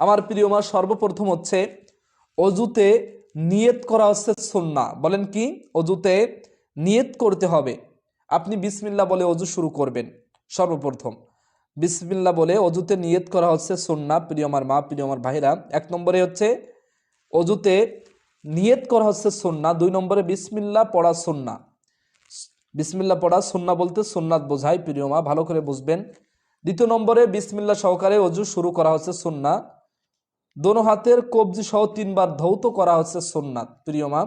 আমার প্রিয় মা সর্বপ্রথম হচ্ছে অজুতে নিয়ত করা হচ্ছে সুন্না বলেন কি? অজুতে নিয়ত করতে হবে। আপনি বিসমিল্লা বলে অজু শুরু করবেন, সর্বপ্রথম। বিসমিল্লা বলে অজুতে নিয়ত করা হচ্ছে সুন্না প্রিয় আমার মা, প্রিয় আমার ভাইরা। এক নম্বরে হচ্ছে অজুতে নিয়ত করা হচ্ছে সুন্না দুই নম্বরে বিসমিল্লা পড়া সুন্না বিসমিল্লা পড়া সুন্না বলতে সুন্নাত বোঝায়, প্রিয় মা, ভালো করে বুঝবেন। দ্বিতীয় নম্বরে বিসমিল্লা সহকারে অজু শুরু করা হচ্ছে সুন্না দোনো হাতের কবজি সহ তিনবার ধৌত করা হচ্ছে সুন্নাত প্রিয় মা,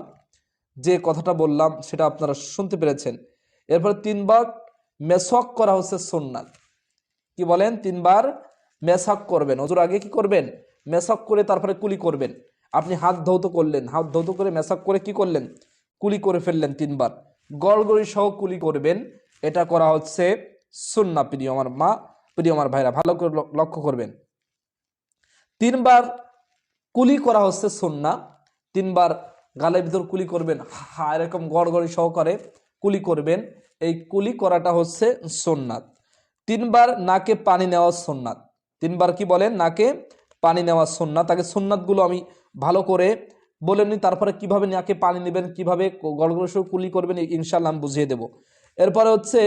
যে কথাটা বললাম সেটা আপনারা শুনতে পেরেছেন। এরপর তিনবার মেসক করা হচ্ছে সুন্নাত কি বলেন? তিনবার মেসাক করবেন। অজুর আগে কি করবেন? মেসাক করে তারপরে কুলি করবেন। আপনি হাত ধৌত করলেন। হাত ধৌত করে মেসাক করে কি করলেন? কুলি করে ফেললেন তিনবার। গড়গড়ি সহ কুলি করবেন। এটা করা হচ্ছে সুন্না প্রিয় আমার মা, প্রিয় আমার ভাইরা, ভালো করে লক্ষ্য করবেন। তিনবার কুলি করা হচ্ছে সুন্না তিনবার গালের ভিতর কুলি করবেন। হা, এরকম গড়গড়ি সহকারে কুলি করবেন। এই কুলি করাটা হচ্ছে সোননাথ তিনবার নাকে পানি নেওয়া সোননাথ তিনবার কি বলেন? নাকে পানি নেওয়া সোননাথ তাকে সোননাথগুলো আমি ভালো করে বলে নি তারপরে কীভাবে নাকে পানি নেবেন, কীভাবে গড়গড় কুলি করবেন ইনশাল্লাহ আমি বুঝিয়ে দেব। এরপরে হচ্ছে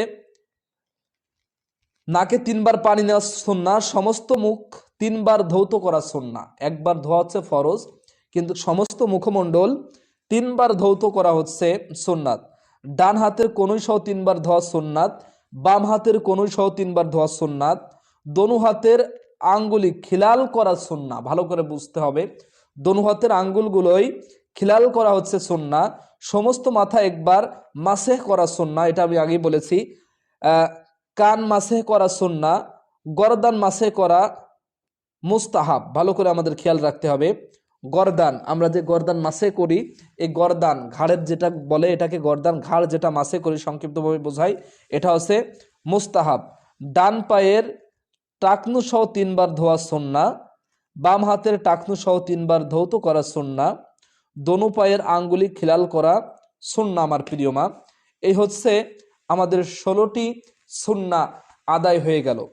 নাকে তিনবার পানি নেওয়া সন্না, সমস্ত মুখ তিনবার ধৌত করা সন্না। একবার ধোয়া হচ্ছে ফরজ, কিন্তু সমস্ত মুখমণ্ডল তিনবার ধৌত করা হচ্ছে সোননাথ ডান হাতের কনুই সহ তিনবার ধোয়া সোননাথ বাম হাতের কনুই সহ তিনবার ধোয়া সোননাথ দনু হাতের আঙ্গুলি খিলাল করা সন্না, ভালো করে বুঝতে হবে। দনু হাতের আঙ্গুলগুলোই খিলাল করা হচ্ছে সন্না, সমস্ত মাথা একবার মাসেহ করা সন্না, এটা আমি আগেই বলেছি। কান মাসে করা সুন্না, গরদান মাসে করা মুস্তাহাব। ভালো করে আমাদের খেয়াল রাখতে হবে। গরদান, আমরা যে গরদান মাসে করি, এই গরদান, ঘাড়ের যেটা বলে এটাকে গরদান, ঘাড় যেটা মাসে করি সংক্ষিপ্তভাবে বোঝাই, এটা হচ্ছে মুস্তাহাব। ডান পায়ের টাকনু সহ তিনবার ধোয়া সন্না, বাম হাতের টাকনু সহ তিনবার ধৌত করা সন্না, দনু পায়ের আঙ্গুলি খিলাল করা সুন্না, আমার প্রিয় মা। এই হচ্ছে আমাদের ষোলোটি সুন্না আদায় হয়ে গেল।